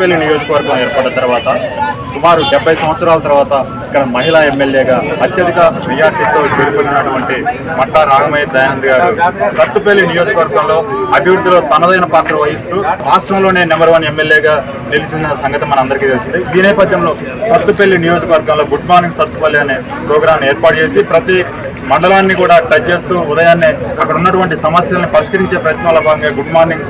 సత్తుపల్లి నియోజకవర్గం ఏర్పడిన తర్వాత సుమారు డెబ్బై సంవత్సరాల తర్వాత ఇక్కడ మహిళా ఎమ్మెల్యేగా అత్యధిక మెజార్టీతో గెలుపొందినటువంటి మట్టా రాఘమయ్య దయానంద్ గారు సత్తుపల్లి నియోజకవర్గంలో అభివృద్ధిలో తనదైన పాత్ర వహిస్తూ రాష్ట్రంలోనే నెంబర్ వన్ ఎమ్మెల్యేగా నిలిచిన సంగతి మనందరికీ తెలిసింది. ఈ నేపథ్యంలో సత్తుపల్లి నియోజకవర్గంలో గుడ్ మార్నింగ్ సత్తుపల్లి అనే ప్రోగ్రాం ఏర్పాటు చేసి ప్రతి మండలాన్ని కూడా టచ్ చేస్తూ ఉదయాన్నే అక్కడ ఉన్నటువంటి సమస్యలను పరిష్కరించే ప్రయత్నంలో భాగంగా గుడ్ మార్నింగ్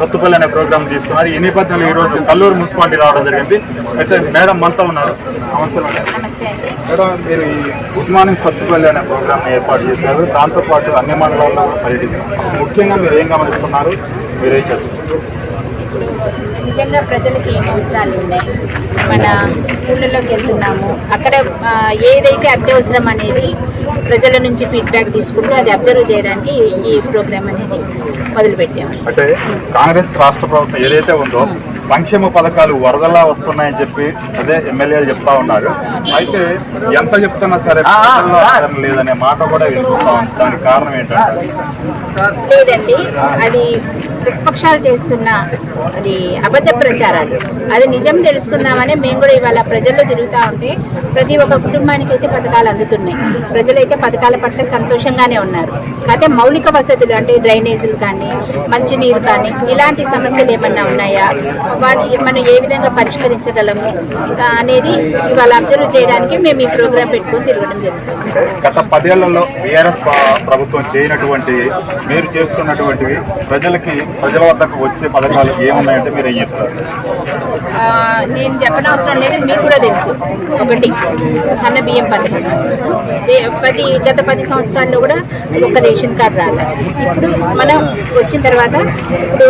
సత్తుపల్లి అనే ప్రోగ్రామ్ తీసుకున్నారు. ఈ నేపథ్యంలో ఈ రోజు కల్లూరు మున్సిపాలిటీ రావడం జరిగింది. అయితే మేడం మనతో ఉన్నారు. నమస్తే మేడం. మీరు ఈ గుడ్ మార్నింగ్ సత్తుపల్లి అనే ప్రోగ్రామ్ ఏర్పాటు చేశారు. దాంతోపాటు అన్ని మండలాల్లో పర్యటించారు ముఖ్యంగా మీరు ఏం గమనిస్తున్నారు? మీరేం చేస్తున్నారు? నిజంగా ప్రజలకి ఏం అవసరాలు ఉన్నాయి? మన ఊళ్ళలోకి వెళ్తున్నాము. అక్కడ ఏదైతే అత్యవసరం అనేది ప్రజల నుంచి ఫీడ్బ్యాక్ తీసుకుంటూ అది అబ్జర్వ్ చేయడానికి ఈ ప్రోగ్రామ్ అనేది మొదలుపెట్టాము. అంటే కాంగ్రెస్ రాష్ట్ర ప్రభుత్వం ఏదైతే ఉందో సంక్షేమ పథకాలు వరదలా వస్తున్నాయని చెప్పి అదే ఎమ్మెల్యేలు చెప్తా ఉన్నారు. అయితే ఎంత చెప్తున్నా సరే లేదనే మాట కూడా వినిపిస్తా ఉంది. దానికి కారణం ఏంటంటే లేదండి అది ప్రతిపక్షాలు చేస్తున్న అది అబద్ధ ప్రచారాలు. అది నిజం తెలుసుకుందామని మేము కూడా ఇవాళ ప్రజల్లో తిరుగుతూ ఉంటే ప్రతి ఒక్క కుటుంబానికి అయితే పథకాలు అందుతున్నాయి. ప్రజలైతే పథకాల పట్ల సంతోషంగానే ఉన్నారు. అయితే మౌలిక వసతులు అంటే డ్రైనేజీలు కానీ మంచినీరు కానీ ఇలాంటి సమస్యలు ఏమన్నా ఉన్నాయా? వాటిని మనం ఏ విధంగా పరిష్కరించగలము అనేది ఇవాళ అబ్జర్వ్ చేయడానికి మేము ఈ ప్రోగ్రాం పెట్టుకొని తిరగడం జరుగుతుంది. గత పదేళ్ళలో బీఆర్ఎస్ ప్రభుత్వం చేయనటువంటి మీరు చేస్తున్నటువంటివి ప్రజలకి ప్రజల వద్దకు వచ్చే పథకాలు ఏమున్నాయంటే మీరు ఏం చెప్తారు? నేను చెప్పనవసరం లేదు మీకు కూడా తెలుసు. ఒకటి సన్న బియ్యం పథకం. పది గత పది సంవత్సరాల్లో కూడా ఒక రేషన్ కార్డు రాలే. ఇప్పుడు మనం వచ్చిన తర్వాత ఇప్పుడు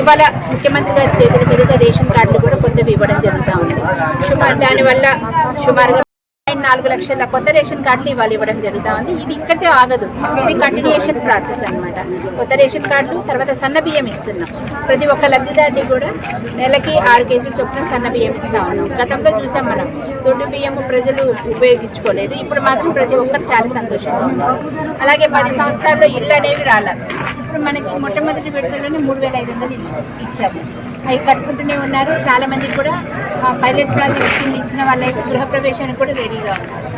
ఇవాళ ముఖ్యమంత్రి గారి చేతుల మీదుగా రేషన్ కార్డులు కూడా కొంత ఇవ్వడం జరుగుతూ ఉంది. దానివల్ల సుమారుగా నాలుగు లక్షల కొత్త రేషన్ కార్డులు ఇవాళ ఇవ్వడం జరుగుతూ ఉంది. ఇది ఇక్కడితే ఆగదు. ఇది కంటిన్యూషన్ ప్రాసెస్ అనమాట కొత్త రేషన్ కార్డులు తర్వాత సన్న బియ్యం ఇస్తున్నాం. ప్రతి ఒక్క లబ్ధిదారుని కూడా నెలకి ఆరు కేజీలు చొప్పున సన్న బియ్యం ఇస్తా ఉన్నాం. గతంలో చూసాం మనం దొడ్డు బియ్యం ప్రజలు ఉపయోగించుకోలేదు. ఇప్పుడు మాత్రం ప్రతి ఒక్కరు చాలా సంతోషంగా ఉన్నారు. అలాగే పది సంవత్సరాల్లో ఇల్లు అనేవి రాలేదు ఇప్పుడు మనకి మొట్టమొదటి విడతలోనే మూడు వేల ఐదు వందలు ఇచ్చాము. అవి కట్టుకుంటూనే ఉన్నారు. చాలా మందికి కూడా పైలట్ ప్రాజెక్ట్ కింద ఇచ్చిన వాళ్ళైతే గృహప్రవేశానికి కూడా రెడీగా ఉన్నారు.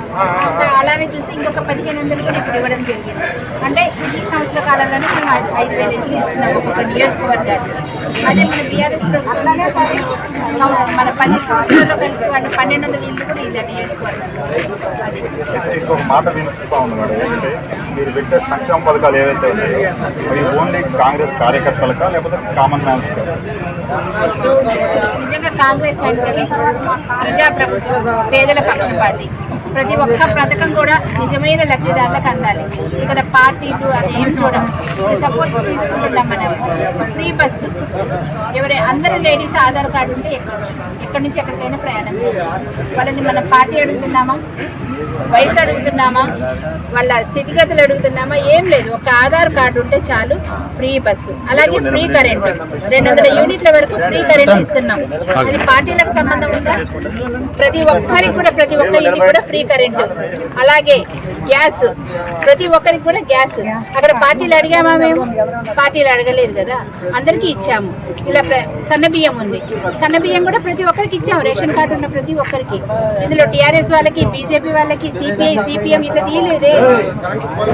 అలానే చూస్తే ఇంకొక పదిహేను వందలు కూడా ఇప్పుడు ఇవ్వడం జరిగింది. అంటే ఈ సంవత్సర కాలంలోనే మేము ఐదు ఐదు వేల ఇల్లు ఇస్తున్నాం ఒక్కొక్క నియోజకవర్గానికి. అదే మన బీఆర్ఎస్ ప్రభుత్వం మన పది సంవత్సరాల్లో కలిపి వాళ్ళు పన్నెండు వందల ఇల్లు కూడా ఇలా నియోజకవర్గంలో అది. ఇంకొక మాట వినిపిస్తా ఉంది మేడం. ఏంటంటే మీరు పెట్టే సంక్షేమ పథకాలు ఏవైతే ఉన్నాయో అవి ఓన్లీ కాంగ్రెస్ కార్యకర్తలకా లేకపోతే కామన్ మ్యాన్స్ నిజంగా కాంగ్రెస్ అంటే ప్రజాప్రభుత్వం పేదల పక్షపాతి. ప్రతి ఒక్క పథకం కూడా నిజమైన లబ్ధిదారులకు అందాలి. ఇక్కడ పార్టీలు అది ఏం చూడం సపోజ్ తీసుకుంటున్నాం మనం ఫ్రీ బస్సు ఎవరి అందరు లేడీస్ ఆధార్ కార్డు ఉంటే ఎక్కొచ్చు. ఎక్కడి నుంచి ఎక్కడికైనా ప్రయాణం చేయవచ్చు వాళ్ళని మన పార్టీ అడుగుతున్నామా? వయసు అడుగుతున్నామా? వాళ్ళ స్థితిగతులు అడుగుతున్నామా? ఏం లేదు. ఒక ఆధార్ కార్డు ఉంటే చాలు ఫ్రీ బస్సు. అలాగే ఫ్రీ కరెంట్. రెండు వందల యూనిట్ల వరకు ఫ్రీ కరెంట్ ఇస్తున్నాం. అది పార్టీలకు సంబంధం ఉందా? ప్రతి ఒక్కరికి కూడా ప్రతి ఒక్క ఇంటికి కూడా ఫ్రీ కరెంట్. అలాగే గ్యాస్. ప్రతి ఒక్కరికి కూడా గ్యాస్. అక్కడ పార్టీలు అడిగామా మేము? పార్టీలు అడగలేదు కదా. అందరికీ ఇచ్చాము. ఇలా ప్ర- సన్న బియ్యం ఉంది. సన్న బియ్యం కూడా ప్రతి ఒక్కరికి ఇచ్చాము. రేషన్ కార్డు ఉన్న ప్రతి ఒక్కరికి. ఇందులో టీఆర్ఎస్ వాళ్ళకి బీజేపీ వాళ్ళకి సిపిఐ సిపిఎం ఇట్లా తీయలేదే.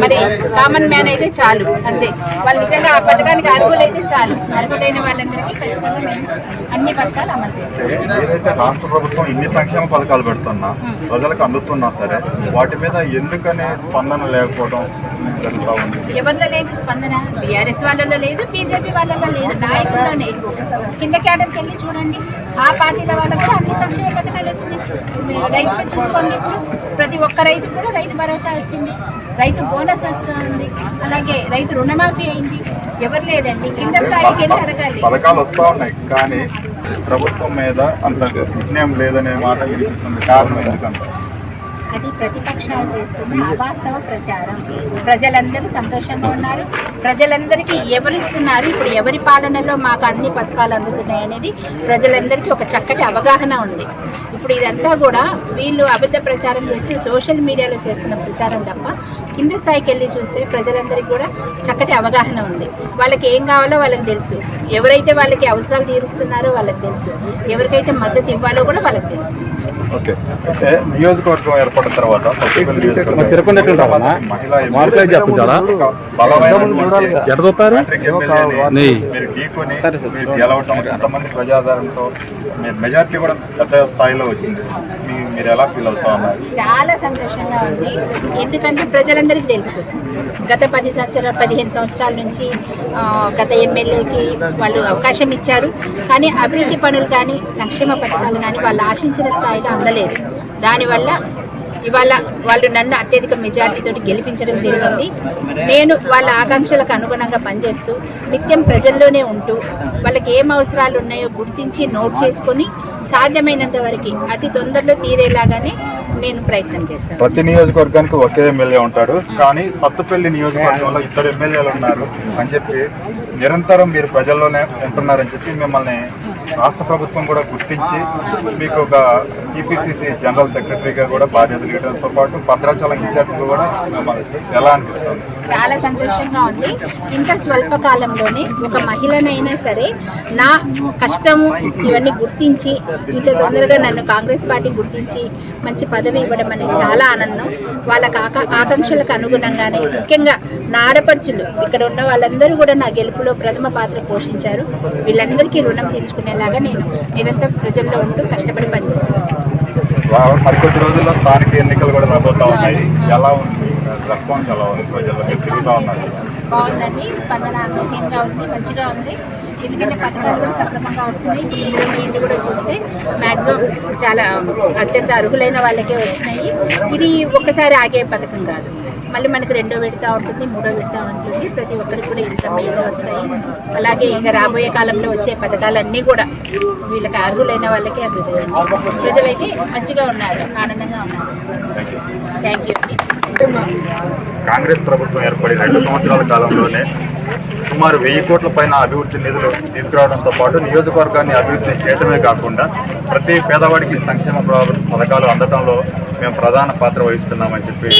మరి కామన్ మ్యాన్ అయితే చాలు అంతే. వాళ్ళు నిజంగా ఆ పథకానికి అర్హులైతే చాలు. అర్హులైన వాళ్ళందరికీ ఖచ్చితంగా మేము అన్ని పథకాలు అమలు చేస్తాం. రాష్ట్ర ప్రభుత్వం ఇన్ని సంక్షేమ పథకాలు పెడుతున్నా ప్రజలకు అందుతున్నా సరే వాటి మీద ఎందుకనే స్పందన లేకపోవడం ఎవరిలో లేదు స్పందన బీఆర్ఎస్ వాళ్ళలో లేదు బీజేపీ వాళ్ళలో లేదు నాయకుల్లోనే కింద క్యాడర్కి వెళ్ళి చూడండి. ఆ పార్టీల వాళ్ళకు కూడా అన్ని సంక్షేమ పథకాలు వచ్చినాయి. రైతులు చూసుకోండి ప్రతి ఒక్క రైతు కూడా రైతు భరోసా వచ్చింది. రైతు బోనస్ వస్తుంది అలాగే రైతు రుణమాఫీ అయింది. ఎవరు లేదండి. కింద స్థాయికి వెళ్ళి అడగాలి పథకాలు వస్తూ ఉన్నాయి కానీ ప్రభుత్వం మీద అంత నిర్ణయం లేదనే మాట వినిపిస్తుంది. కారణం ఎందుకంటే అది ప్రతిపక్షాలు చేస్తున్న అవాస్తవ ప్రచారం. ప్రజలందరూ సంతోషంగా ఉన్నారు. ప్రజలందరికీ ఎవరిస్తున్నారు ఇప్పుడు ఎవరి పాలనలో మాకు అన్ని పథకాలు అందుతున్నాయి అనేది ప్రజలందరికీ ఒక చక్కటి అవగాహన ఉంది. ఇప్పుడు ఇదంతా కూడా వీళ్ళు అబద్ధ ప్రచారం చేస్తూ సోషల్ మీడియాలో చేస్తున్న ప్రచారం తప్ప కింద స్థాయికి వెళ్ళి చూస్తే ప్రజలందరికీ కూడా చక్కటి అవగాహన ఉంది. వాళ్ళకి ఏం కావాలో వాళ్ళకి తెలుసు. ఎవరైతే వాళ్ళకి అవసరాలు తీరుస్తున్నారో వాళ్ళకి తెలుసు. ఎవరికైతే మద్దతు ఇవ్వాలో కూడా వాళ్ళకి తెలుసు. ఓకే. నియోజకవర్గం ఏర్పడిన తర్వాత గెలవటం ప్రజాదరణతో? మెజార్టీ కూడా పెద్ద స్థాయిలో వచ్చింది. మీరు ఎలా ఫీల్ అవుతా ఉన్నారు? చాలా సంతోషంగా ఉంది. ఎందుకంటే ప్రజలందరికీ తెలుసు. గత పది సంవత్సరాల పదిహేను సంవత్సరాల నుంచి గత ఎమ్మెల్యేకి వాళ్ళు అవకాశం ఇచ్చారు. కానీ అభివృద్ధి పనులు కానీ సంక్షేమ పథకాలు కానీ వాళ్ళు ఆశించిన స్థాయిలో అందలేదు. దానివల్ల ఇవాళ వాళ్ళు నన్ను అత్యధిక మెజార్టీతో గెలిపించడం జరిగింది. నేను వాళ్ళ ఆకాంక్షలకు అనుగుణంగా పనిచేస్తూ నిత్యం ప్రజల్లోనే ఉంటూ వాళ్ళకి ఏం అవసరాలు ఉన్నాయో గుర్తించి నోట్ చేసుకొని సాధ్యమైనంత వరకు అతి తొందరలో తీరేలాగానే నేను ప్రయత్నం చేస్తాను. ప్రతి నియోజకవర్గానికి ఒకే ఎమ్మెల్యే ఉంటాడు. కానీ సత్తుపల్లి నియోజకవర్గంలో ఇద్దరు ఎమ్మెల్యేలు ఉన్నారు అని చెప్పి నిరంతరం మీరు ప్రజల్లోనే ఉంటున్నారని చెప్పి మిమ్మల్ని రాష్ట్ర ప్రభుత్వం కూడా గుర్తించి మీకు ఒక టీపీసీసీ జనరల్ సెక్రటరీగా కూడా బాధ్యతలు ఇవ్వడంతో పాటు భద్రాచలం ఇన్ఛార్జ్గా కూడా ఎలా అనిపిస్తుంది? చాలా సంతోషంగా ఉంది. ఇంత స్వల్ప కాలంలోనే ఒక మహిళనైనా సరే నా కష్టము ఇవన్నీ గుర్తించి ఇంత తొందరగా నన్ను కాంగ్రెస్ పార్టీ గుర్తించి మంచి పదవి ఇవ్వడం అనేది చాలా ఆనందం. వాళ్ళ ఆకా ఆకాంక్షలకు అనుగుణంగానే ముఖ్యంగా నా ఆడపడుచులు ఇక్కడ ఉన్న వాళ్ళందరూ కూడా నా గెలుపులో ప్రథమ పాత్ర పోషించారు. వీళ్ళందరికీ రుణం తీర్చుకునే తీర్చుకునేలాగా నేను నిరంతరం ప్రజల్లో ఉంటూ కష్టపడి పనిచేస్తాను. మరికొద్ది రోజుల్లో స్థానిక ఎన్నికలు కూడా రాబోతా ఉన్నాయి. ఎలా ఉంది? రెస్పాన్స్ ఎలా ఉంది బాగుందండి. స్పందన అనూహ్యంగా ఉంది మంచిగా ఉంది. ఎందుకంటే పథకాలు కూడా సక్రమంగా వస్తున్నాయి. ఇప్పుడు ఇందులో నీళ్ళు కూడా చూస్తే మ్యాక్సిమం చాలా అత్యంత అర్హులైన వాళ్ళకే వచ్చినాయి. ఇది ఒక్కసారి ఆగే పథకం కాదు. మళ్ళీ మనకి రెండో విడత ఉంటుంది మూడో విడత ఉంటుంది. ప్రతి ఒక్కరికి కూడా ఇంత మేలు వస్తాయి. అలాగే ఇక రాబోయే కాలంలో వచ్చే పథకాలన్నీ కూడా వీళ్ళకి అర్హులైన వాళ్ళకే అందుతాయండి. ప్రజలైతే మంచిగా ఉన్నారు ఆనందంగా ఉన్నారు. థ్యాంక్ యూ కాంగ్రెస్ ప్రభుత్వం ఏర్పడి రెండు సంవత్సరాల కాలంలోనే సుమారు వెయ్యి కోట్ల పైన అభివృద్ధి నిధులు తీసుకురావడంతో పాటు నియోజకవర్గాన్ని అభివృద్ధి చేయడమే కాకుండా ప్రతి పేదవాడికి సంక్షేమ పథకాలు అందడంలో మేము ప్రధాన పాత్ర వహిస్తున్నామని చెప్పి